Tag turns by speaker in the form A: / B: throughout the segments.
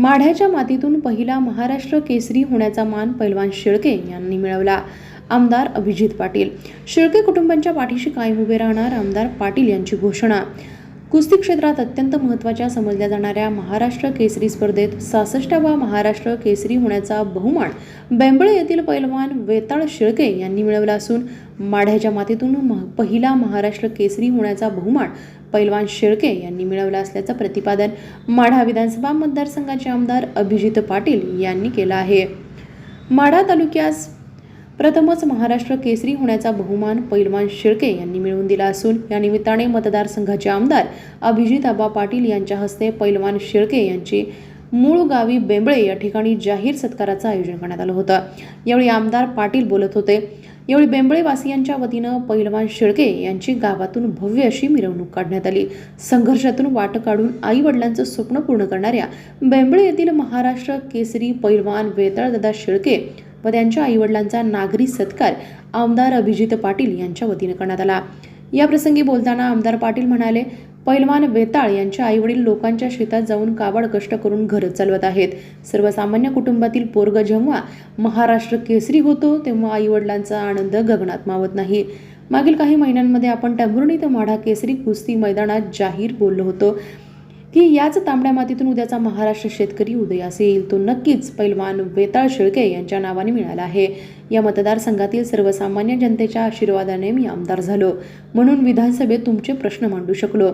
A: माढ्याच्या मातीतून पहिला महाराष्ट्र केसरी होण्याचा मान पैलवान शेळके यांनी मिळवला. आमदार अभिजित पाटील. शेळके कुटुंबांच्या पाठीशी कायम उभे राहणार आमदार पाटील यांची घोषणा. कुस्ती क्षेत्रात अत्यंत महत्त्वाच्या समजल्या जाणाऱ्या महाराष्ट्र केसरी स्पर्धेत सहासष्टावा महाराष्ट्र केसरी होण्याचा बहुमान बेंबळे येथील पैलवान वेताळ शेळके यांनी मिळवला असून माढ्याच्या मातीतून मह- पहिला महाराष्ट्र केसरी होण्याचा बहुमान पैलवान शेळके यांनी मिळवला असल्याचं प्रतिपादन माढा विधानसभा मतदारसंघाचे आमदार अभिजित पाटील यांनी केलं आहे. माढा तालुक्यास प्रथमच महाराष्ट्र केसरी होण्याचा बहुमान पैलवान शेळके यांनी मिळवून दिला असून या निमित्ताने मतदारसंघाचे आमदार अभिजित आबा पाटील यांच्या हस्ते पैलवान शेळके यांची मूळ गावी बेंबळे या ठिकाणी जाहीर सत्काराचं आयोजन करण्यात आलं होतं. यावेळी आमदार पाटील बोलत होते. यावेळी बेंबळेवासियांच्या वतीनं पैलवान शेळके यांची गावातून भव्य अशी मिरवणूक काढण्यात आली. संघर्षातून वाट काढून आई वडिलांचं स्वप्न पूर्ण करणाऱ्या बेंबळे येथील महाराष्ट्र केसरी पैलवान वेताळदादा शेळके व त्यांच्या आईवडिलांचा नागरी सत्कार आमदार अभिजित पाटील यांच्या वतीने करण्यात आला. या प्रसंगी बोलताना आमदार पाटील म्हणाले पैलवान वेताळ यांच्या आईवडील लोकांच्या शेतात जाऊन काबाड कष्ट करून घर चालवत आहेत. सर्वसामान्य कुटुंबातील पोरग जेव्हा महाराष्ट्र केसरी होतो तेव्हा आईवडिलांचा आनंद गगनात मावत नाही. मागील काही महिन्यांमध्ये आपण टंभुर्णी ते माढा केसरी कुस्ती मैदानात जाहीर बोललो होतो. की याच तांबड्या मातीतून उद्याचा महाराष्ट्र शेतकरी उदयास येईल तो नक्कीच पैलवान वेताळ शेळके यांच्या नावाने मिळाला आहे. या मतदारसंघातील सर्वसामान्य जनतेच्या आशीर्वादाने मी आमदार झालो. म्हणून विधानसभेत तुमचे प्रश्न मांडू शकलो.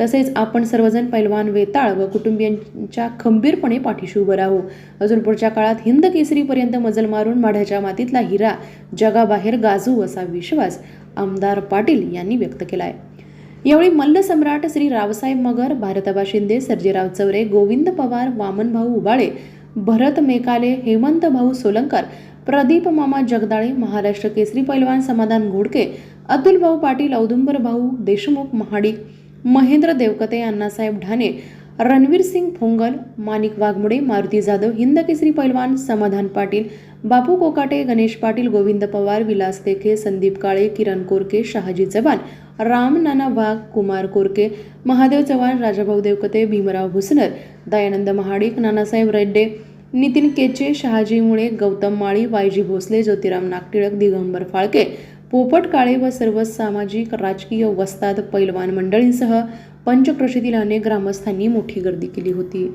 A: तसेच आपण सर्वजण पैलवान वेताळ व कुटुंबियांच्या खंबीरपणे पाठीशी उभं राहू. अजून पुढच्या काळात हिंद केसरीपर्यंत मजल मारून माढ्याच्या मातीतला हिरा जगाबाहेर गाजू असा विश्वास आमदार पाटील यांनी व्यक्त केला आहे यावेळी मल्ल सम्राट श्री रावसाहेब मगर भारतबा शिंदे सर्जेराव चौरे गोविंद पवार वामनभाऊ उबाळे भरत मेकाले हेमंत भाऊ सोलंकर प्रदीप मामा जगदाळे महाराष्ट्र केसरी पैलवान समाधान घोडके अतुल भाऊ पाटील औदुंबर भाऊ देशमुख महाडिक महेंद्र देवकते अण्णासाहेब ढाणे रणवीर सिंग फोंगल माणिक वाघमोडे मारुती जाधव हिंदकेसरी पैलवान समाधान पाटील बापू कोकाटे गणेश पाटील गोविंद पवार विलास देखे संदीप काळे किरण कोरके शहाजी चव्हाण राम नाना वाघ कुमार कोरके महादेव चव्हाण राजाभाऊ देवकते भीमराव भुसनर दयानंद महाडिक नानासाहेब रेड्डे नितीन केचे शहाजी मुळे गौतम माळी वायजी भोसले ज्योतिराम नागटिळक दिगंबर फाळके पोपट काळे व सर्व सामाजिक राजकीय वस्ताद पैलवान मंडळींसह पंचक्रोशीतील अनेक ग्रामस्थांनी मोठी गर्दी केली होती.